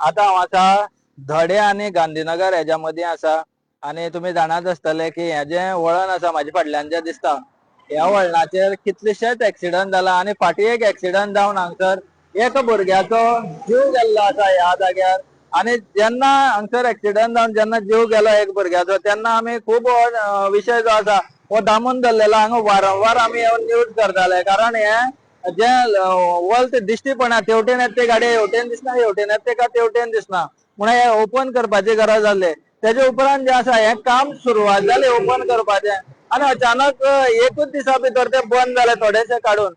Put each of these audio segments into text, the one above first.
आता हांव आसा धडे आनी गांधीनगर हेच्यामध्ये आसा आनी तुमी जाणाच आसतले की हे जे वळण आसा म्हाजे फाटल्यान जे दिसता ह्या वळणाचेर कितलेशेच एक्सिडंट जाला आनी फाटीं एक एक्सिडंट जावन हांगसर एक भुरग्याचो जीव गेल्लो आसा ह्या जाग्यार. आनी जेन्ना हांगसर एक्सिडंट जावन जेन्ना जीव गेलो एक भुरग्याचो तेन्ना आमी खूब हो, विशय जो आसा हो दामून धरलेलो हांगा वारंवार आमी येवन न्यूज करताले. कारण हे जे वल ते दिश्टीपणा तेवटेन येत ते गाडी हेवटेन दिसना हेवटेन येता तेका तेवटेन दिसना म्हणून हे ओपन करपाची गरज आसली तेजे उपरांत जे आसा हे काम सुरवात जालें ओपन करपाचें आनी अचानक एकूच दिसा भितर ते बंद जालें थोडेशे काडून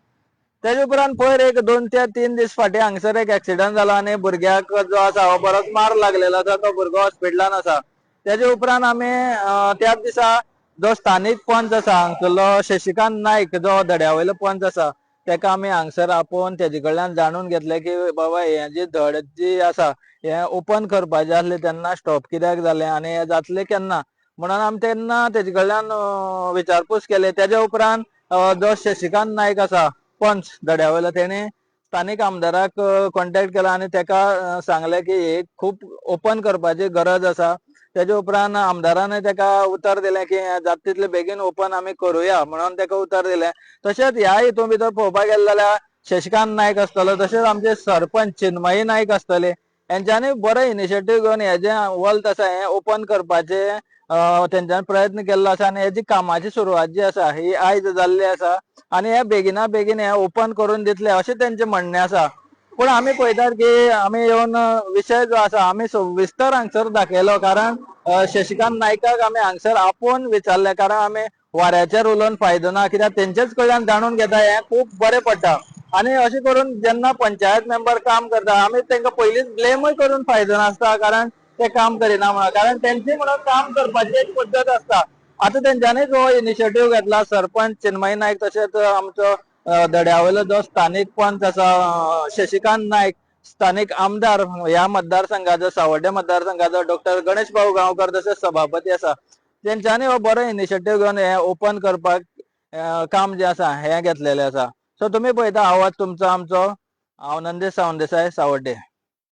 तेजे उपरांत पयर एक दोन ते तीन दीस फाटीं हांगसर एक एक्सिडंट जाला आनी भुरग्याक जो आसा हो बरोच मार लागलेलो आसा तो भुरगो हॉस्पिटलान आसा तेजे उपरांत आमी त्याच दिसा जो स्थानीक पंच आसा हांगसरलो शशिकांत नायक जो दड्यावयलो पंच आसा तेका आमी हांगसर आपोवन तेजे कडल्यान जाणून घेतले की बाबा हे जी धड जी आसा हे ओपन करपाचें आसलें तेन्ना स्टॉप कित्याक जालें आनी हे जातलें केन्ना? म्हणून आमी तेन्ना तेजे कडल्यान विचारपूस केले. तेज्या उपरांत जो शशिकांत नायक आसा पंच दड्यावयलो तेणी. स्थानीक आमदाराक कॉन्टेक्ट केला आनी तेका सांगलें की हे खूब ओपन करपाची गरज आसा. तेजे उपरांत आमदारान तेका उतर दिलें की जाता तितले बेगीन ओपन आमी करुया म्हणून तेका उतर दिलें. तशेंच ह्या हितून भितर पळोवपाक गेले जाल्यार शशिकांत नायक आसतलो तशेंच आमचे सरपंच चिन्मयी नायक आसतले हेंच्यांनी बरो इनिशिएटीव घेवन हे जे वल्त आसा हें ओपन करपाचे अं, प्रयत्न केल्लो आसा आनी हेजी कामाची सुरवात जी आसा ही आयज जाल्ली आसा आनी हे बेगिना बेगीन हे ओपन करून दितले अशें तेंचें म्हणणें आसा पूण आमी पळयतात की आमी येवन विशय जो आसा आमी सविस्तर हांगसर दाखयलो कारण शशिकांत नायकाक आमी हांगसर आपोवन विचारले. कारण आमी वाऱ्याचेर उलोवन फायदो ना कित्याक तेंचेच कडल्यान जाणून घेता हें खूब बरें पडटा आनी अशें करून जेन्ना पंचायत मेंबर काम करता आमी तेंका पयलींच ब्लेमूय करून फायदो नासता. कारण ते काम करिना म्हणून. कारण तेंची म्हणून काम करपाची एक पद्दत आसता आता तेंच्यांनीच हो इनिशिएटीव घेतला सरपंच चिन्मय नायक तशेंच आमचो दड्यावयलो जो स्थानीक पंच आसा शशिकांत नायक स्थानीक आमदार ह्या मतदारसंघाचो सावड्डे मतदारसंघाचो डॉक्टर गणेश भाऊ गांवकर तशेंच सभापती आसा तेंच्यांनी हो बरो इनिशिएटीव घेवन हे ओपन करपाक काम जे आसा हें घेतलेलें आसा सो तुमी पळयता आवाज तुमचो आमचो. हांव नंदेश सावंतदेसाय सावड्डे